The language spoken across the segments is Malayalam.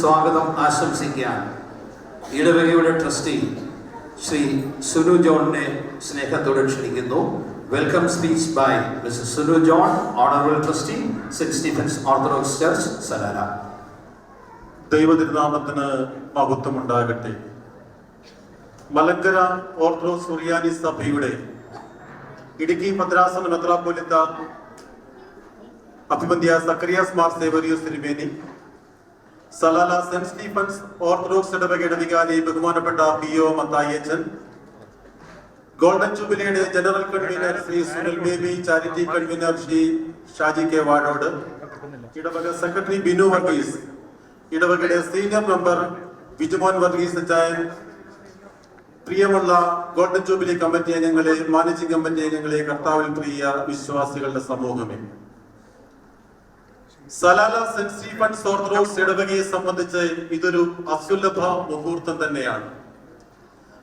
സ്വാഗതം ആശംസിക്കാൻ ഇടവകയുടെ ട്രസ്റ്റി ശ്രീ സുനു ജോണിനെ സ്നേഹത്തോടെ ക്ഷണിക്കുന്നു. Welcome speech by mister Sunu John honourable trustee Saint Stephen's Orthodox Church Salalah ദൈവതിരുനാമത്തിന് മഹത്വം ഉണ്ടാകട്ടെ മലങ്കര ഓർത്തഡോക്സ് സുറിയാനി സഭയുടെ ഇടുക്കി മദ്രാസം മെത്രാപോലിത്ത അഭിമന്യ സക്രിയാസ് മാർ സേവറിയോസ് തിരുമേനി സലാല സെന്റ് സ്റ്റീഫൻസ് ഓർത്തഡോക്സ് ഇടവകയുടെ വികാരി ബഹുമാനപ്പെട്ട പി ഒ മത്തായച്ചൻ golden ജൂബിലിയുടെ general convener Shri Sunil Baby charity convener Shri Shaji K വാഡോട് ഇടവക സെക്രട്ടറി ബിനു വർഗീസ് ഇടവകയുടെ സീനിയർ മെമ്പർ വിജുമോൻ വർഗീസ് അച്ചായൻ പ്രിയമുള്ള ഗോൾഡൻ ജൂബിലി കമ്മിറ്റി അംഗങ്ങളെ മാനേജിംഗ് കമ്മിറ്റി അംഗങ്ങളെ കർത്താവിൽ പ്രിയ വിശ്വാസികളുടെ സമൂഹമേ. സലാല സെന്റ് സ്റ്റീഫൻ ഇടവകയെ സംബന്ധിച്ച് ഇതൊരു അസുലഭ മുഹൂർത്തം തന്നെയാണ്.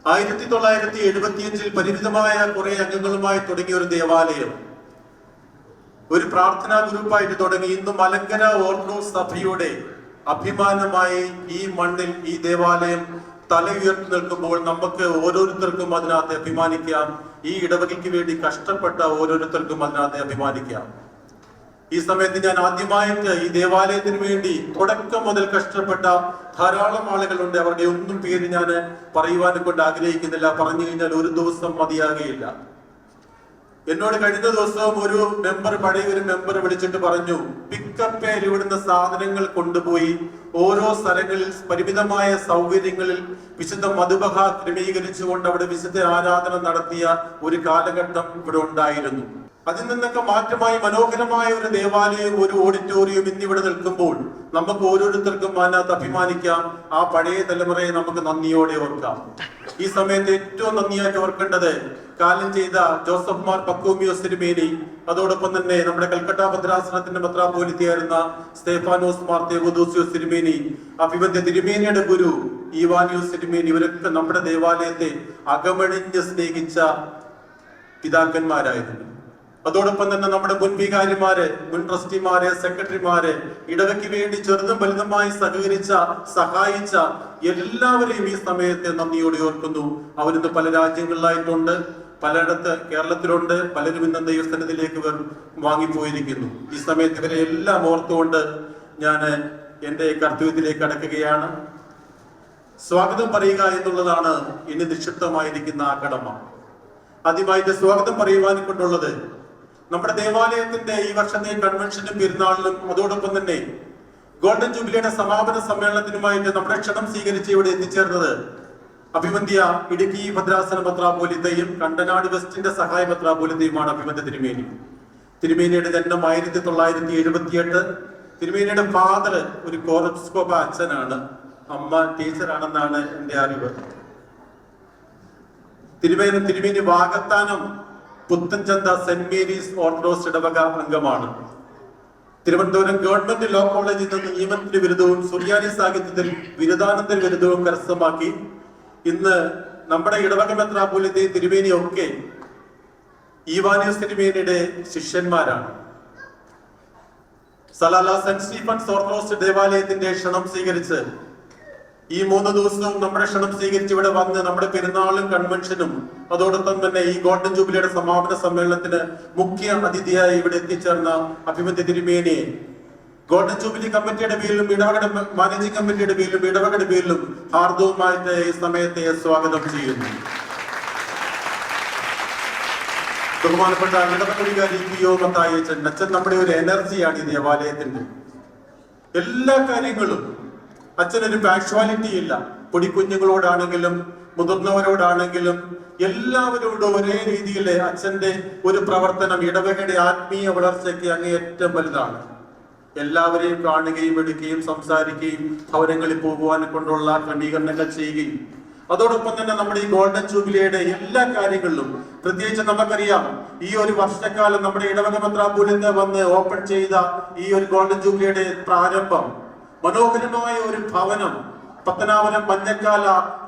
ആയിരത്തി തൊള്ളായിരത്തി എഴുപത്തിയഞ്ചിൽ പരിമിതമായ കുറെ അംഗങ്ങളുമായി തുടങ്ങിയ ഒരു ദേവാലയം. ഒരു പ്രാർത്ഥനാ ഗ്രൂപ്പായിട്ട് തുടങ്ങി. ഇന്ന് മലങ്കര ഓർത്തഡോക്സ് സഭയുടെ അഭിമാനമായി ഈ മണ്ണിൽ ഈ ദേവാലയം തല ഉയർത്തി നിൽക്കുമ്പോൾ നമുക്ക് ഓരോരുത്തർക്കും അതിനകത്ത് അഭിമാനിക്കാം. ഈ ഇടവകയ്ക്ക് വേണ്ടി കഷ്ടപ്പെട്ട ഓരോരുത്തർക്കും അതിനകത്ത് അഭിമാനിക്കാം. ഈ സമയത്ത് ഞാൻ ആദ്യമായിട്ട് ഈ ദേവാലയത്തിന് വേണ്ടി തുടക്കം മുതൽ കഷ്ടപ്പെട്ട ധാരാളം ആളുകളുണ്ട്. അവരുടെ ഒന്നും പേര് ഞാൻ പറയുവാനെ കൊണ്ട് ആഗ്രഹിക്കുന്നില്ല. പറഞ്ഞു കഴിഞ്ഞാൽ ഒരു ദിവസം മതിയാകുകയില്ല എന്നോട് കഴിഞ്ഞ ദിവസം ഒരു മെമ്പർ പഴയ ഒരു മെമ്പർ വിളിച്ചിട്ട് പറഞ്ഞു പിക്കപ്പേൽ ഇവിടുന്ന് സാധനങ്ങൾ കൊണ്ടുപോയി. ഓരോ സ്ഥലങ്ങളിൽ പരിമിതമായ സൗകര്യങ്ങളിൽ വിശുദ്ധ മധുബഹ ക്രമീകരിച്ചുകൊണ്ട് അവിടെ വിശുദ്ധ ആരാധന നടത്തിയ ഒരു കാലഘട്ടം ഇവിടെ ഉണ്ടായിരുന്നു. അതിൽ നിന്നൊക്കെ മാറ്റമായി മനോഹരമായ ഒരു ദേവാലയം ഒരു ഓഡിറ്റോറിയം ഇന്നിവിടെ നിൽക്കുമ്പോൾ നമുക്ക് ഓരോരുത്തർക്കും അതിനകത്ത് അഭിമാനിക്കാം. ആ പഴയ തലമുറയെ നമുക്ക് നന്ദിയോടെ ഓർക്കാം. ഈ സമയത്ത് ഏറ്റവും നന്ദിയായിട്ട് ഓർക്കേണ്ടത് കാലം ചെയ്ത ജോസഫ് മാർ പക്കോമിയോ സിരിമേനി അതോടൊപ്പം തന്നെ നമ്മുടെ കൽക്കട്ട ഭദ്രാസനത്തിന്റെ മെത്രാപോലിത്തിയായിരുന്ന സ്തേഫാനോസ് മാർ തേവദോസിയോ സിരിമേനി അഭിമന്യ തിരുമേനിയുടെ ഗുരു ഈവാനിയോ സിരിമേനി ഇവരൊക്കെ നമ്മുടെ ദേവാലയത്തെ അകമഴിഞ്ഞ് സ്നേഹിച്ച പിതാക്കന്മാരായിരുന്നു. അതോടൊപ്പം തന്നെ നമ്മുടെ മുൻ വികാരിമാര് മുൻ ട്രസ്റ്റിമാര് സെക്രട്ടറിമാര് ഇടവയ്ക്ക് വേണ്ടി ചെറുതും വലുതുമായി സഹകരിച്ച സഹായിച്ച എല്ലാവരെയും ഈ സമയത്തെ നന്ദിയോടെ ഓർക്കുന്നു. അവരിന്ന് പല രാജ്യങ്ങളിലായിട്ടുണ്ട് പലയിടത്ത് കേരളത്തിലുണ്ട് പലരും ഇന്ന് ദൈവസ്ഥാനത്തിലേക്ക് വാങ്ങിപ്പോയിരിക്കുന്നു. ഈ സമയത്ത് ഇവരെ എല്ലാം ഓർത്തുകൊണ്ട് ഞാൻ എന്റെ കർത്തവ്യത്തിലേക്ക് അടക്കുകയാണ് സ്വാഗതം പറയുക എന്നുള്ളതാണ് ഇനി നിക്ഷിപ്തമായിരിക്കുന്ന ആ കടമ. ആദ്യമായിട്ട് സ്വാഗതം പറയുവാൻ കൊണ്ടുള്ളത് നമ്മുടെ ദേവാലയത്തിന്റെ ഈ വർഷത്തെ കൺവെൻഷനും പെരുന്നാളിലും അതോടൊപ്പം തന്നെ ഗോൾഡൻ ജൂബിലിയുടെ സമാപന സമ്മേളനത്തിനുമായിട്ട് നമ്മുടെ ക്ഷണം സ്വീകരിച്ച് ഇവിടെ എത്തിച്ചേർന്നത് അഭിമന്യ ഇടുക്കി ഭദ്രാസന പത്രാപോലിത്തയും കണ്ടനാട് വെസ്റ്റിന്റെ സഹായ പത്രാപോലിത്തയുമാണ് അഭിമന്യ തിരുമേനി. തിരുമേനിയുടെ ജന്മം ആയിരത്തി തൊള്ളായിരത്തി എഴുപത്തിയെട്ട്. തിരുമേനിയുടെ ഫാദർ ഒരു കോറപ്സ്കോപ്പ അച്ഛനാണ്. അമ്മ ടീച്ചറാണെന്നാണ് എന്റെ അറിവ്. തിരുമേനി തിരുമേനി Vakathanam Puthenchantha Saint Mary's Orthodox ഇടവക അംഗമാണ്. തിരുവനന്തപുരം ഗവൺമെന്റ് ലോ കോളേജിൽ നിന്ന് നിയമത്തിന്റെ ബിരുദവും സുറിയാനി സാഹിത്യത്തിൽ ബിരുദാനന്തര ബിരുദവും കരസ്ഥമാക്കി. ഇന്ന് നമ്മുടെ ഇടവക മെത്രാപൂലിന്റെ തിരുമേനിയും ഒക്കെ ഈവാനിയസ് തിരുമേനിയുടെ ശിഷ്യന്മാരാണ്. സലാല സെന്റ് സ്റ്റീഫൻസ് ഓർത്തഡോക്സ് ദേവാലയത്തിന്റെ ക്ഷണം സ്വീകരിച്ച് ഈ മൂന്ന് ദിവസവും നമ്മുടെ ക്ഷണം സ്വീകരിച്ച് ഇവിടെ വന്ന് നമ്മുടെ പെരുന്നാളും കൺവെൻഷനും അതോടൊപ്പം തന്നെ ഈ ഗോൾഡൻ ജൂബിലിയുടെ സമാപന സമ്മേളനത്തിന് മുഖ്യ അതിഥിയായി ഇവിടെ എത്തിച്ചേർന്ന അഭിമന്യ തിരുമേനിയെ ഗോൾഡൻ ജൂബിലി കമ്മിറ്റിയുടെ പേരിലും ഇടവകട മാനേജിംഗ് കമ്മിറ്റിയുടെ പേരിലും ഇടവകട പേരിലും ഹാർദവുമായിട്ട് ഈ സമയത്തെ സ്വാഗതം ചെയ്യുന്നു. ബഹുമാനപ്പെട്ട ഇടവകളികാരി പി ഒ മത്തായച്ചൻ അച്ഛൻ നമ്മുടെ ഒരു എനർജിയാണ് ഈ ദേവാലയത്തിന്റെ. എല്ലാ കാര്യങ്ങളും അച്ഛനൊരു പാക്ച്വാലിറ്റി ഇല്ല പൊടിക്കുഞ്ഞുങ്ങളോടാണെങ്കിലും മുതിർന്നവരോടാണെങ്കിലും എല്ലാവരോടും ഒരേ രീതിയിൽ അച്ഛന്റെ ഒരു പ്രവർത്തനം ഇടവകയുടെ ആത്മീയ വളർച്ചയ്ക്ക് അങ്ങേയറ്റം വലുതാണ്. എല്ലാവരെയും കാണുകയും എടുക്കുകയും സംസാരിക്കുകയും ഭവനങ്ങളിൽ പോകുവാൻ കൊണ്ടുള്ള ക്രമീകരണങ്ങൾ ചെയ്യുകയും. അതോടൊപ്പം തന്നെ നമ്മുടെ ഈ ഗോൾഡൻ ജൂബിലിയുടെ എല്ലാ കാര്യങ്ങളിലും പ്രത്യേകിച്ച് നമുക്കറിയാം ഈ ഒരു വർഷക്കാലം നമ്മുടെ ഇടവക മന്ത്രാപൂലിന് വന്ന് ഓപ്പൺ ചെയ്ത ഈ ഒരു ഗോൾഡൻ ജൂബിലിയുടെ പ്രാരംഭം മനോഹരമായ ഒരു ഭവനം പത്തനാപുരം മഞ്ഞക്കാല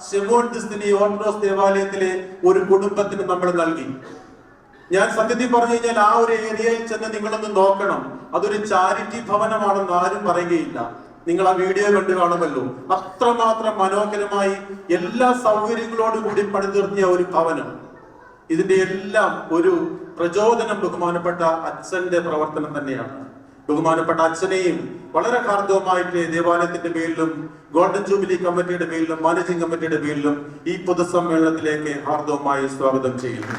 ഷെമോൺ ദിസ്തിനി ഓർത്തഡോക്സ് ദേവാലയത്തിലെ ഒരു കുടുംബത്തിന് നമ്മൾ നൽകി. ഞാൻ സത്യത്തിൽ പറഞ്ഞു കഴിഞ്ഞാൽ ആ ഒരു ഏരിയയിൽ ചെന്ന് നിങ്ങളൊന്ന് നോക്കണം. അതൊരു ചാരിറ്റി ഭവനമാണെന്ന് ആരും പറയുകയില്ല. നിങ്ങൾ ആ വീഡിയോ കണ്ടു കാണുമല്ലോ. അത്രമാത്രം മനോഹരമായി എല്ലാ സൗകര്യങ്ങളോടും കൂടി പണിതീർത്തിയ ഒരു ഭവനം. ഇതിന്റെ എല്ലാം ഒരു പ്രചോദനം ബഹുമാനപ്പെട്ട അച്ഛന്റെ പ്രവർത്തനം തന്നെയാണ്. ബഹുമാനപ്പെട്ട അച്ഛനെയും വളരെ ഹാർദവമായിട്ട് ദേവാലയത്തിന്റെ പേരിലും ഗോൾഡൻ ജൂബിലി കമ്മിറ്റിയുടെ പേരിലും മാനേജിംഗ് കമ്മിറ്റിയുടെ പേരിലും ഈ പൊതുസമ്മേളനത്തിലേക്ക് ഹാർദവമായി സ്വാഗതം ചെയ്യുന്നു.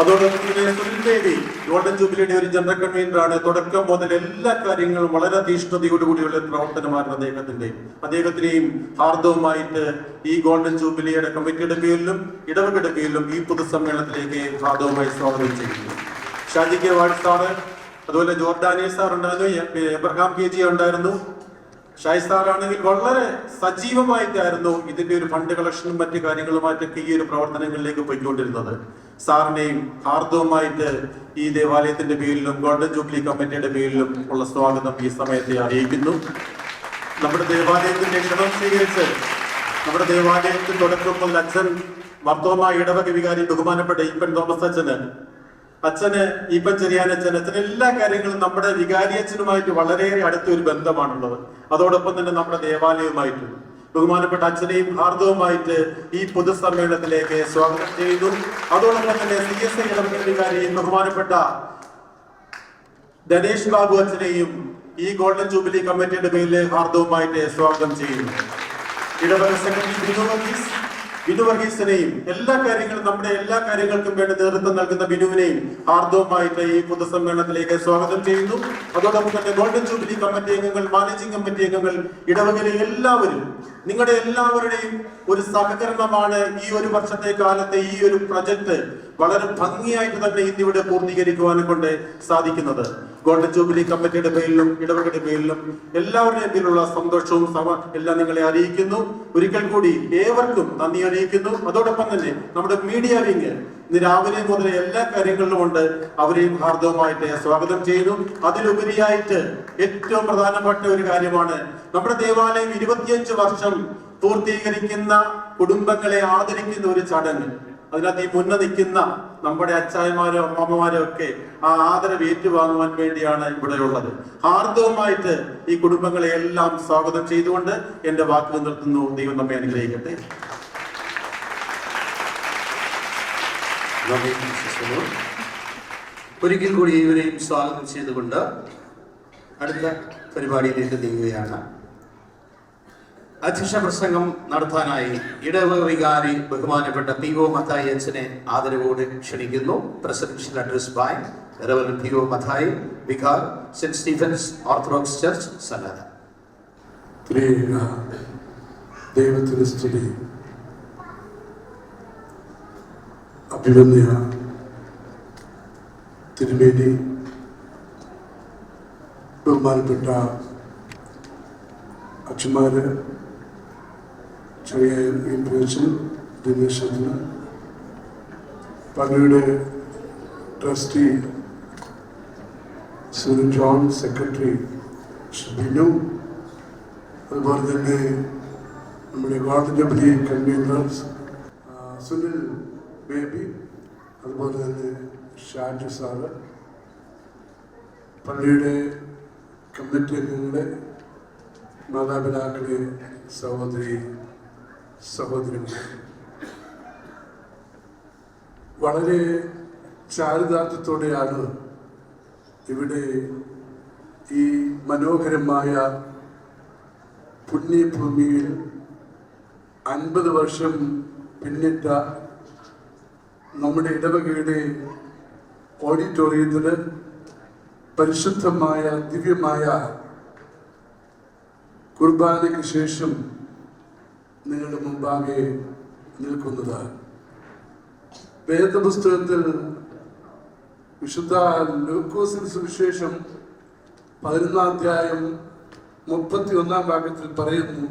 അതോടൊപ്പം സുനിൽ ദേവി ഗോൾഡൻ ജൂബിലിയുടെ ഒരു ജനറൽ കൺവീനറാണ്. തുടക്കം മുതൽ എല്ലാ കാര്യങ്ങളും വളരെ തീഷ്ണതയോടുകൂടിയുള്ള പ്രവർത്തനമായിരുന്നു അദ്ദേഹത്തിന്റെ. അദ്ദേഹത്തിനെയും ഹാർദവുമായിട്ട് ഈ ഗോൾഡൻ ജൂബിലിയുടെ കമ്മിറ്റിയുടെ പേരിലും ഇടവകയുടെ പേരിലും ഈ പൊതുസമ്മേളനത്തിലേക്ക് ഹാർദവുമായി സ്വാഗതം ചെയ്യുന്നു. ഷാജി കെ വാഡ് സാറ് അതുപോലെ ജോർഡാനിയ സാർ ഉണ്ടായിരുന്നു എബ്രഹാം കെ ജി ഉണ്ടായിരുന്നു. ഷായ് സാറാണെങ്കിൽ വളരെ സജീവമായിട്ടായിരുന്നു ഇതിന്റെ ഒരു ഫണ്ട് കളക്ഷനും മറ്റു കാര്യങ്ങളുമായിട്ടൊക്കെ ഈ ഒരു പ്രവർത്തനങ്ങളിലേക്ക് പോയിക്കൊണ്ടിരുന്നത്. സാറിനെയും ഹാർദവുമായിട്ട് ഈ ദേവാലയത്തിന്റെ പേരിലും ഗോൾഡൻ ജൂബിലി കമ്മിറ്റിയുടെ പേരിലും ഉള്ള സ്വാഗതം ഈ സമയത്തെ അറിയിക്കുന്നു. നമ്മുടെ ദേവാലയത്തിന്റെ ക്ഷണം സ്വീകരിച്ച് നമ്മുടെ ദേവാലയത്തിൽ തുടക്കം മുതൽ അച്ഛൻ മർത്തോമ ഇടവക വികാരി ബഹുമാനപ്പെട്ട ഇപ്പൻ തോമസ് അച്ഛന് അച്ഛന് അച്ഛൻ അച്ഛൻ എല്ലാ കാര്യങ്ങളും നമ്മുടെ വികാരി അച്ഛനുമായിട്ട് വളരെയേറെ അടുത്ത ഒരു ബന്ധമാണുള്ളത്. അതോടൊപ്പം തന്നെ നമ്മുടെ ദേവാലയവുമായിട്ട്. ബഹുമാനപ്പെട്ട അച്ഛനെയും ഭാർഗവുമായിട്ട് ഈ പൊതുസമ്മേളനത്തിലേക്ക് സ്വാഗതം ചെയ്യുന്നു. അതോടൊപ്പം തന്നെ സി എസ് ഐ ഇടപെടലുകാരെയും ബഹുമാനപ്പെട്ട ധനേഷ് ബാബു അച്ഛനെയും ഈ ഗോൾഡൻ ജൂബിലി കമ്മിറ്റിയുടെ പേരിൽ ഹാർദവുമായിട്ട് സ്വാഗതം ചെയ്യുന്നു. ഇടവക സെക്രട്ടറി ബിനു ബിനു വർഗീസിനെയും എല്ലാ കാര്യങ്ങളും നമ്മുടെ എല്ലാ കാര്യങ്ങൾക്കും വേണ്ടി നേതൃത്വം നൽകുന്ന ബിനുവിനെയും ആർദവുമായിട്ട് ഈ പൊതുസമ്മേളനത്തിലേക്ക് സ്വാഗതം ചെയ്യുന്നു. അതോടൊപ്പം തന്നെ ഗോൾഡൻ ജൂബിലി കമ്മിറ്റി അംഗങ്ങൾ മാനേജിംഗ് കമ്മിറ്റി അംഗങ്ങൾ ഇടവകയിലെ എല്ലാവരും നിങ്ങളുടെ എല്ലാവരുടെയും ഒരു സഹകരണമാണ് ഈ ഒരു വർഷത്തെ കാലത്തെ ഈ ഒരു പ്രൊജക്ട് വളരെ ഭംഗിയായിട്ട് തന്നെ ഇന്നിവിടെ പൂർത്തീകരിക്കുവാനെ കൊണ്ട് സാധിക്കുന്നത്. ഗോൾഡൻ ജൂബിലി കമ്മിറ്റിയുടെ പേരിലും ഇടവകയുടെ പേരിലും എല്ലാവരുടെയും പേരിലുള്ള സന്തോഷവും സമ എല്ലാം നിങ്ങളെ അറിയിക്കുന്നു. ഒരിക്കൽ കൂടി ഏവർക്കും നന്ദി അറിയിക്കുന്നു അതോടൊപ്പം തന്നെ നമ്മുടെ മീഡിയ വിങ് ഇന്ന് രാവിലെ മുതൽ എല്ലാ കാര്യങ്ങളിലും ഉണ്ട്. അവരെയും ഹാർദവമായിട്ട് സ്വാഗതം ചെയ്യുന്നു. അതിലുപരിയായിട്ട് ഏറ്റവും പ്രധാനപ്പെട്ട ഒരു കാര്യമാണ് നമ്മുടെ ദേവാലയം ഇരുപത്തിയഞ്ച് വർഷം പൂർത്തീകരിക്കുന്ന കുടുംബങ്ങളെ ആദരിക്കുന്ന ഒരു ചടങ്ങ്. അതിനകത്ത് ഈ മുന്ന നിൽക്കുന്ന നമ്മുടെ അച്ചായന്മാരോ അമ്മമാരോ ഒക്കെ ആ ആദരവ് ഏറ്റുവാങ്ങുവാൻ വേണ്ടിയാണ് ഇവിടെ ഉള്ളത്. ഹാർദവുമായിട്ട് ഈ കുടുംബങ്ങളെ എല്ലാം സ്വാഗതം ചെയ്തുകൊണ്ട് എന്റെ വാക്കുകൾ നിർത്തുന്നു ദൈവം നമ്മെ അനുഗ്രഹിക്കട്ടെ. നന്ദി. ഒരിക്കൽ കൂടി ഇവരെയും സ്വാഗതം ചെയ്തുകൊണ്ട് അടുത്ത പരിപാടിയിലേക്ക് നീങ്ങുകയാണ്. അധ്യക്ഷ പ്രസംഗം നടത്താനായി ഇടവ വികാരി ബഹുമാനപ്പെട്ട പി ഒ മത്തായി അച്ഛനെ ആദരവോടെ ക്ഷണിക്കുന്നു. Presidential address by reverend P O Mathai vicar Saint Stephen's Orthodox Church സന്നദ്ധ ദൈവത്തിന്റെ ദൈവത്തിന് സ്തുതി. അഭിമന്യ തിരുമേനി. ബഹുമാനപ്പെട്ട അച്ഛന്മാര് ചെറിയ ഇംപ്രഷൻ ദിനേശന് പള്ളിയുടെ trustee Sunil John secretary Binu അതുപോലെ തന്നെ നമ്മുടെ golden jubilee conveners Sunil Baby അതുപോലെ തന്നെ ഷാജു സാറ് പള്ളിയുടെ കമ്മിറ്റി അംഗങ്ങളെ മാതാപിതാക്കളെ സഹോദരി സഹോദരി വളരെ ചാരിതാർത്ഥ്യത്തോടെയാണ് ഇവിടെ ഈ മനോഹരമായ പുണ്യഭൂമിയിൽ അൻപത് വർഷം പിന്നിട്ട നമ്മുടെ ഇടവകയുടെ ഓഡിറ്റോറിയത്തിൽ പരിശുദ്ധമായ ദിവ്യമായ കുർബാനയ്ക്ക് ശേഷം നിങ്ങളുടെ മുമ്പാകെ നിൽക്കുന്നത് വേദപുസ്തകത്തിൽ വിശുദ്ധ ലൂക്കോസിന് സുവിശേഷം പതിനൊന്നാം അധ്യായം മുപ്പത്തി ഒന്നാം ഭാഗത്തിൽ പറയുന്നു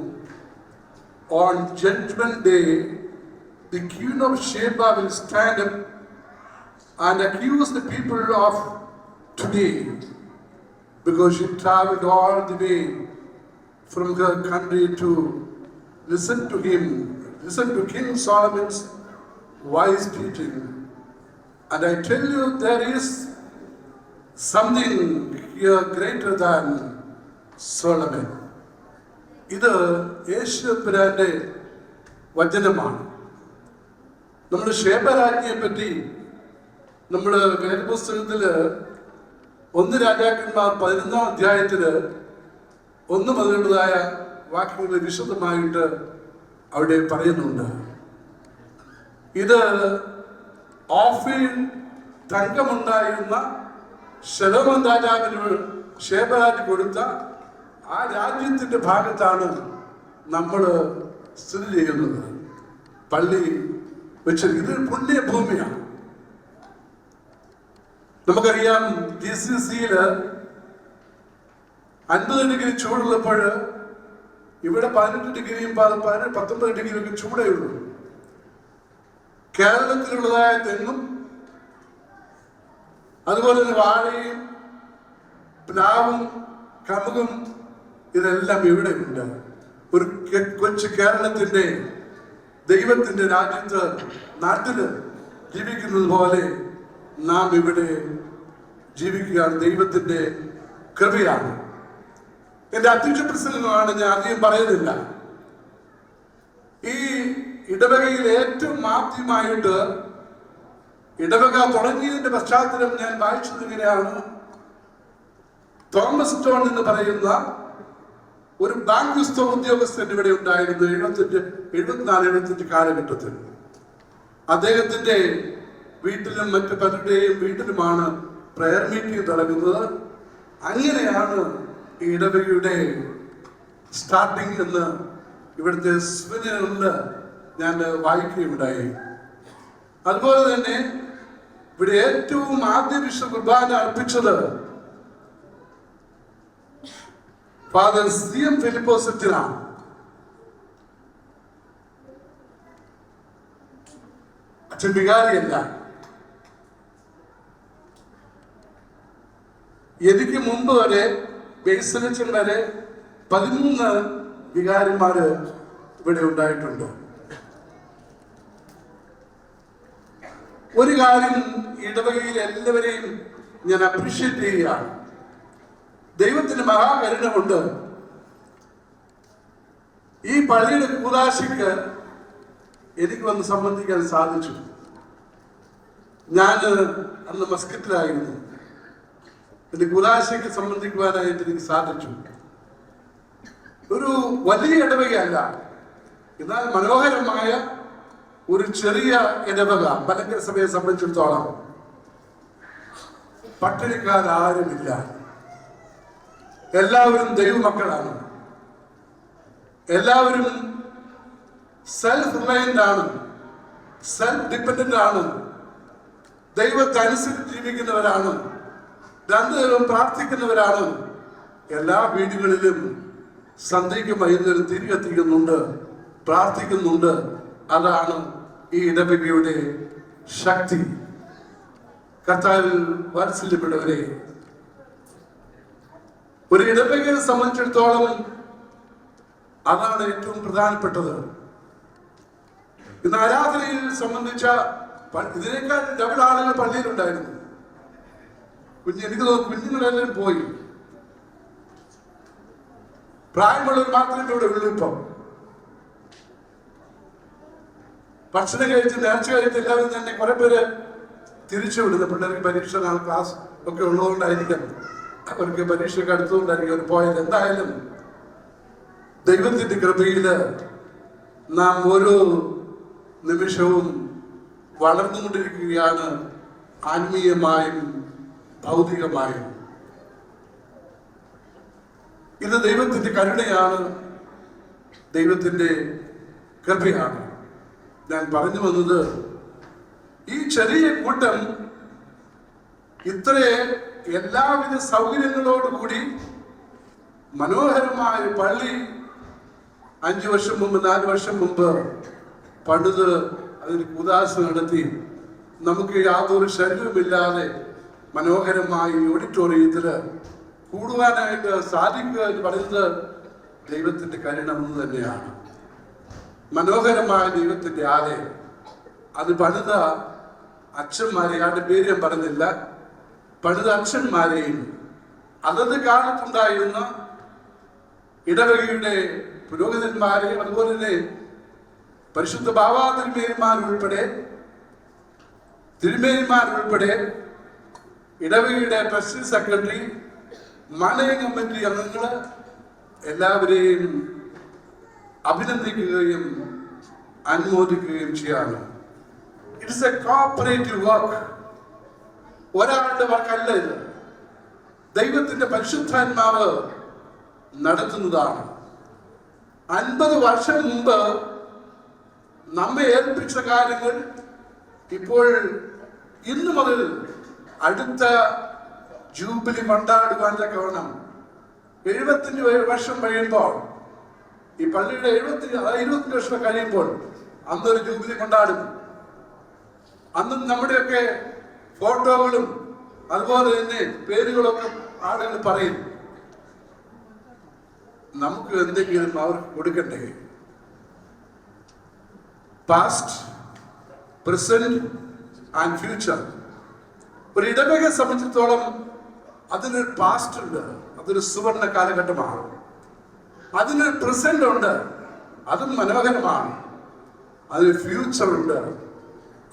on judgment day The queen of Sheba will stand up and accuse the people of today because she traveled all the way from her country to listen to him, listen to King Solomon's wise teaching. And I tell you, there is something here greater than Solomon ഇത് യേശുപുരാന്റെ വചനമാണ് നമ്മൾ ക്ഷേമരാജ്ഞിയെ പറ്റി നമ്മൾ വേദപുസ്തകത്തിൽ ഒന്ന് രാജാക്കന്മാർ പതിനൊന്നാം അധ്യായത്തിൽ ഒന്ന് മുതലുള്ളതായ വാക്യങ്ങൾ വിശദമായിട്ട് അവിടെ പറയുന്നുണ്ട്. ഇത് ഓഫിൽ തങ്കമുണ്ടായിരുന്ന ശലോമൻ രാജാവിന് ക്ഷേമരാജ് കൊടുത്ത ആ രാജ്യത്തിന്റെ ഭാഗത്താണ് നമ്മൾ സ്ഥിതി ചെയ്യുന്നത്. പള്ളി വെച്ച് ഇത് പുണ്യഭൂമിയാണ് നമുക്കറിയാം ജി സി സിയിൽ അൻപത് ഡിഗ്രി ചൂടുള്ളപ്പോൾ ഇവിടെ പതിനെട്ട് ഡിഗ്രിയും പത്തൊമ്പത് ഡിഗ്രിയും ഒക്കെ ചൂടേ ഉള്ളൂ. കേരളത്തിലുള്ളതായ തെങ്ങും അതുപോലെ തന്നെ വാഴയും പ്ലാവും കമുകും ഇതെല്ലാം ഇവിടെ ഉണ്ട്. ഒരു കൊച്ചു കേരളത്തിന്റെ ദൈവത്തിന്റെ രാജ്യത്ത് നാട്ടിൽ ജീവിക്കുന്നത് പോലെ നാം ഇവിടെ ജീവിക്കുകയാണ്. ദൈവത്തിന്റെ കൃപയാണ്. എന്റെ അധ്യക്ഷ പ്രസംഗമാണ് ഞാൻ അധികം പറയുന്നില്ല. ഈ ഇടവകയിൽ ഏറ്റവും ആദ്യമായിട്ട് ഇടവക തുടങ്ങിയതിന്റെ പശ്ചാത്തലം ഞാൻ വായിച്ചത് ഇങ്ങനെയാണ്. തോമസ് ജോൺ എന്ന് പറയുന്ന ഒരു ബാങ്ക് ഉസ്തവ ഉദ്യോഗസ്ഥൻ ഇവിടെ ഉണ്ടായിരുന്നു എഴുപത്തഞ്ച് എഴുപത്തിനാല് എഴുപത്തഞ്ച് കാലഘട്ടത്തിൽ. അദ്ദേഹത്തിന്റെ വീട്ടിലും മറ്റു പലരുടെയും വീട്ടിലുമാണ് പ്രയർ മീറ്റിംഗ് തുടങ്ങുന്നത്. അങ്ങനെയാണ് ഈ ഇടവകയുടെ സ്റ്റാർട്ടിംഗ് എന്ന് ഇവിടുത്തെ സ്മരണകളിൽ ഞാൻ വായിക്കുകയുണ്ടായി. അതുപോലെ തന്നെ ഇവിടെ ഏറ്റവും ആദ്യ വിശ്വ കുർബാന അർപ്പിച്ചത് ഫാദർ സി എം ഫിലിപ്പോസറ്റിനാണ് അച്ഛൻ വികാരിയല്ല. എനിക്ക് മുമ്പ് വരെ ബേസിലച്ചൻ വരെ പതിമൂന്ന് വികാരിമാര് ഇവിടെ ഉണ്ടായിട്ടുണ്ട്. ഒരു കാര്യം ഇടവകയിൽ എല്ലാവരെയും ഞാൻ അപ്രീഷിയേറ്റ് ചെയ്യുകയാണ്. ദൈവത്തിന്റെ മഹാകരുണ കൊണ്ട് ഈ പള്ളിയുടെ കൂതാശിക്ക് എനിക്ക് വന്ന് സംബന്ധിക്കാൻ സാധിച്ചു. ഞാൻ അന്ന് മസ്കറ്റിലായിരുന്നു. എന്റെ കുലാശയ്ക്ക് സംബന്ധിക്കുവാനായിട്ട് എനിക്ക് സാധിച്ചു. ഒരു വലിയ ഇടവകയല്ല എന്നാൽ മനോഹരമായ ഒരു ചെറിയ ഇടവക മലങ്കര സഭയെ സംബന്ധിച്ചിടത്തോളം പട്ടിണിക്കാരാരുമില്ല. എല്ലാവരും ദൈവമക്കളാണ് എല്ലാവരും സെൽഫ് റിലയന്റ് ആണ്. സെൽഫ് ഡിപ്പെൻഡന്റ് ആണ്. ദൈവത്തെ അനുസരിച്ച് ജീവിക്കുന്നവരാണ്. രണ്ടു നേരം പ്രാർത്ഥിക്കുന്നവരാണ്. എല്ലാ വീടുകളിലും സന്ധ്യയ്ക്ക് വൈകുന്നേരം തിരികെത്തിക്കുന്നുണ്ട്. പ്രാർത്ഥിക്കുന്നുണ്ട്. അതാണ് ഈ ഇടവകയുടെ ശക്തി. കർത്താവിൽ വാത്സല്യപ്പെട്ടവരെ ഒരു ഇടവകയെ സംബന്ധിച്ചിടത്തോളം അതാണ് ഏറ്റവും പ്രധാനപ്പെട്ടത്. ഇന്ന് ആരാധനയിൽ സംബന്ധിച്ച ഇതിനേക്കാൾ ഡബിൾ ആളുകൾ പള്ളിയിലുണ്ടായിരുന്നു കുഞ്ഞ് എനിക്ക് തോന്നുന്നു കുഞ്ഞുങ്ങളെല്ലാം പോയി. പ്രായമുള്ളവർ മാത്രമേ ഇവിടെ ഉള്ളൂ ഇപ്പം. ഭക്ഷണം കഴിച്ച് നേർച്ച കഴിച്ച് എല്ലാവരും തന്നെ കുറെ പേര് തിരിച്ചു വിടുന്നു. പിള്ളേർക്ക് പരീക്ഷ നാളെ ക്ലാസ് ഒക്കെ ഉള്ളതുകൊണ്ടായിരിക്കാം. അവർക്ക് പരീക്ഷയ്ക്ക് അടുത്തുകൊണ്ടായിരിക്കും അവർ പോയത് എന്തായാലും ദൈവത്തിന്റെ കൃപയിൽ നാം ഓരോ നിമിഷവും വളർന്നുകൊണ്ടിരിക്കുകയാണ് ആത്മീയമായും ഭൗതികമായും. ഇത് ദൈവത്തിന്റെ കരുണയാണ്. ദൈവത്തിന്റെ കൃപയാണ്. ഞാൻ പറഞ്ഞു വന്നത് ഈ ചെറിയ കൂട്ടം ഇത്ര എല്ലാവിധ സൗകര്യങ്ങളോടുകൂടി മനോഹരമായ പള്ളി അഞ്ചു വർഷം മുമ്പ് നാല് വർഷം മുമ്പ് പണിത് അതിന് കുദാശ നടത്തി. നമുക്ക് യാതൊരു ശല്യവുമില്ലാതെ മനോഹരമായി ഓഡിറ്റോറിയത്തിൽ കൂടുവാനായിട്ട് സാധിക്കുക എന്ന് പറയുന്നത് ദൈവത്തിന്റെ കരുണം എന്ന് തന്നെയാണ്. മനോഹരമായ ദൈവത്തിന്റെ ആലയം. അത് പണിത അച്ഛന്മാരെ ആരുടെ പേര് ഞാൻ പറഞ്ഞില്ല. പണിത അച്ഛന്മാരെയും അതത് കാലത്തുണ്ടായിരുന്ന ഇടവകയുടെ പുരോഹിതന്മാരെയും അതുപോലെ തന്നെ പരിശുദ്ധ ബാബാ തിരുമേനിമാർ ഉൾപ്പെടെ തിരുമേനിമാർ ഉൾപ്പെടെ ഇടവകയുടെ പ്രസിഡന്റ് സെക്രട്ടറി മാനേജിംഗ് കമ്മിറ്റി അംഗങ്ങൾ എല്ലാവരെയും അഭിനന്ദിക്കുകയും അനുമോദിക്കുകയും ചെയ്യാണ്. ഇറ്റ്സ് എ കോപ്പറേറ്റീവ് വർക്ക് ഒരാളുടെ വാക്കല്ല ഇത്. ദൈവത്തിന്റെ പരിശുദ്ധാത്മാവ് നടത്തുന്നതാണ്. അൻപത് വർഷം മുമ്പ് നമ്മെ ഏൽപ്പിച്ച കാര്യങ്ങൾ ഇപ്പോൾ ഇന്നു മുതൽ അടുത്ത ജൂബിലി കൊണ്ടാടുവാൻ കാരണം എഴുപത്തിന്റെ വർഷം കഴിയുമ്പോൾ ഈ പള്ളിയുടെ എഴുപത്തി ഇരുപത്തിന്റെ വർഷം കഴിയുമ്പോൾ അന്നൊരു ജൂബിലി കൊണ്ടാടും അന്നും നമ്മുടെയൊക്കെ ഫോട്ടോകളും അതുപോലെ തന്നെ പേരുകളൊക്കെ ആളുകൾ പറയും. നമുക്ക് എന്തെങ്കിലും അവർക്ക് കൊടുക്കണ്ടേ? പാസ്റ്റ് പ്രസന്റ് ആൻഡ് ഫ്യൂച്ചർ ഒരു ഇടവകയെ സംബന്ധിച്ചിടത്തോളം അതിനൊരു പാസ്റ്റ് ഉണ്ട്. അതൊരു സുവർണ കാലഘട്ടമാണ്. അതിനൊരു പ്രസന്റ് ഉണ്ട്. അതും മനോഹരമാണ്. അതിന് ഫ്യൂച്ചർ ഉണ്ട്.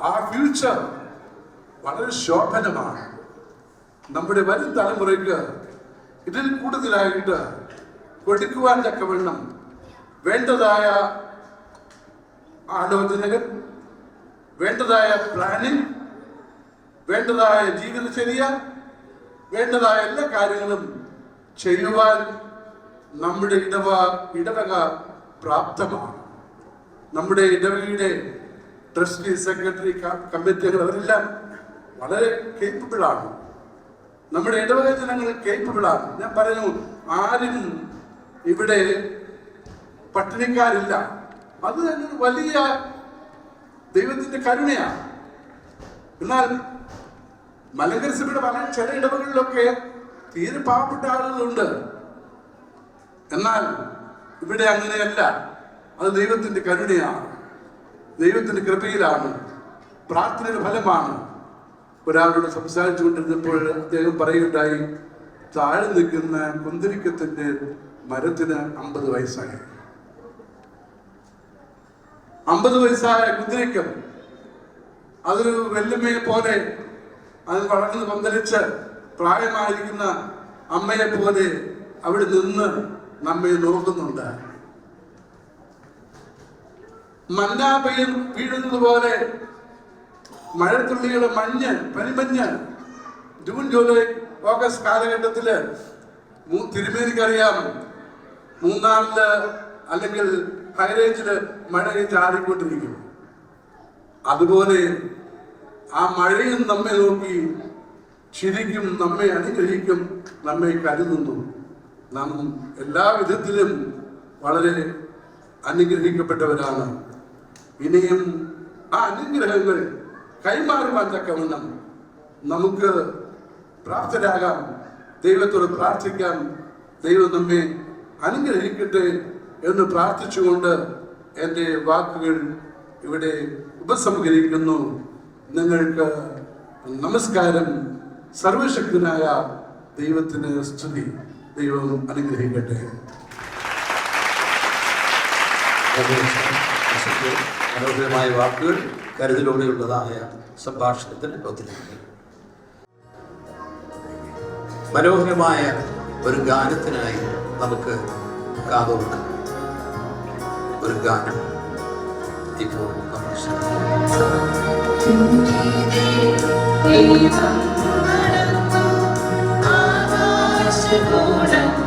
ആ ഫ്യൂച്ചർ വളരെ ശോഭനമാണ്. നമ്മുടെ വരും തലമുറയ്ക്ക് ഇതിൽ കൂടുതലായിട്ട് കൊടുക്കുവാൻ തക്കവണ്ണം വേണ്ടതായ ആലോചനകൾ വേണ്ടതായ പ്ലാനിങ് വേണ്ടതായ ജീവിതചര്യ വേണ്ടതായ എല്ലാ കാര്യങ്ങളും ചെയ്യുവാൻ നമ്മുടെ ഇടവ ഇടവക പ്രാപ്തമാണ്. നമ്മുടെ ഇടവകയുടെ ട്രസ്റ്റി സെക്രട്ടറി കമ്മിറ്റികൾ അവരെല്ലാം വളരെ കേപ്പബിൾ ആണ്. നമ്മുടെ ഇടവക ജനങ്ങൾ കേപ്പബിൾ ആണ്. ഞാൻ പറഞ്ഞു ആരും ഇവിടെ പട്ടിണിക്കാരില്ല. അത് വലിയ ദൈവത്തിന്റെ കരുണയാണ്. എന്നാൽ മലങ്കര സഭയുടെ പല ചില ഇടവകളിലൊക്കെ തീരെ പാവപ്പെട്ട ആളുകളുണ്ട്. എന്നാൽ ഇവിടെ അങ്ങനെയല്ല. അത് ദൈവത്തിന്റെ കരുണയാണ്. ദൈവത്തിന്റെ കൃപയിലാണ്. പ്രാർത്ഥനയുടെ ഫലമാണ്. ഒരാളോട് സംസാരിച്ചു കൊണ്ടിരുന്നപ്പോൾ അദ്ദേഹം പറയുണ്ടായി താഴെ നിൽക്കുന്ന കുന്തിരിക്കത്തിന്റെ മരത്തിന് അമ്പത് വയസ്സായി. അമ്പത് വയസ്സായ കുന്തിരിക്കം അതൊരു വെല്ലുമ്മയെ പോലെ അത് വളർന്ന് പന്തലിച്ച് പ്രായമായിരിക്കുന്ന അമ്മയെ പോലെ അവിടെ നിന്ന് നമ്മെ നോക്കുന്നുണ്ട്. മന്നാ പെയ്യും വീഴുന്നത് പോലെ മഴത്തുള്ളിയുടെ മഞ്ഞ് പനിമഞ്ഞ്. ജൂൺ ജൂലൈ ഓഗസ്റ്റ് തിരുമേനിക്ക് തിരുമേനിക്കറിയാം. മൂന്നാറിൽ അല്ലെങ്കിൽ ഹൈറേഞ്ചിൽ മഴ ചാടിക്കൊണ്ടിരിക്കും. അതുപോലെ ആ മഴയും നമ്മെ നോക്കി ചിരിക്കും നമ്മെ അനുഗ്രഹിക്കും നമ്മെ കരുതുന്നു. നാം എല്ലാ വിധത്തിലും വളരെ അനുഗ്രഹിക്കപ്പെട്ടവരാണ്. ഇനിയും ആ അനുഗ്രഹങ്ങൾ കൈമാറുവാൻ തക്കവണ്ണം നമുക്ക് പ്രാപ്തരാകാം. ദൈവത്തോട് പ്രാർത്ഥിക്കാം. ദൈവം നമ്മെ അനുഗ്രഹിക്കട്ടെ എന്ന് പ്രാർത്ഥിച്ചുകൊണ്ട് എന്റെ വാക്കുകൾ ഇവിടെ ഉപസംഹരിക്കുന്നു. നിങ്ങൾക്ക് നമസ്കാരം. സർവശക്തനായ ദൈവത്തിന് സ്തുതി. ദൈവം അനുഗ്രഹിക്കട്ടെ. മനോഹരമായ വാക്കുകൾ കരുതലോടെയുള്ളതായ സംഭാഷണത്തിന് ഒത്തിരി മനോഹരമായ ഒരു ഗാനത്തിനായി നമുക്ക് കാതോർക്കാം. ഒരു ഗാനം ഇപ്പോൾ നമ്മൾ. ആഴമായി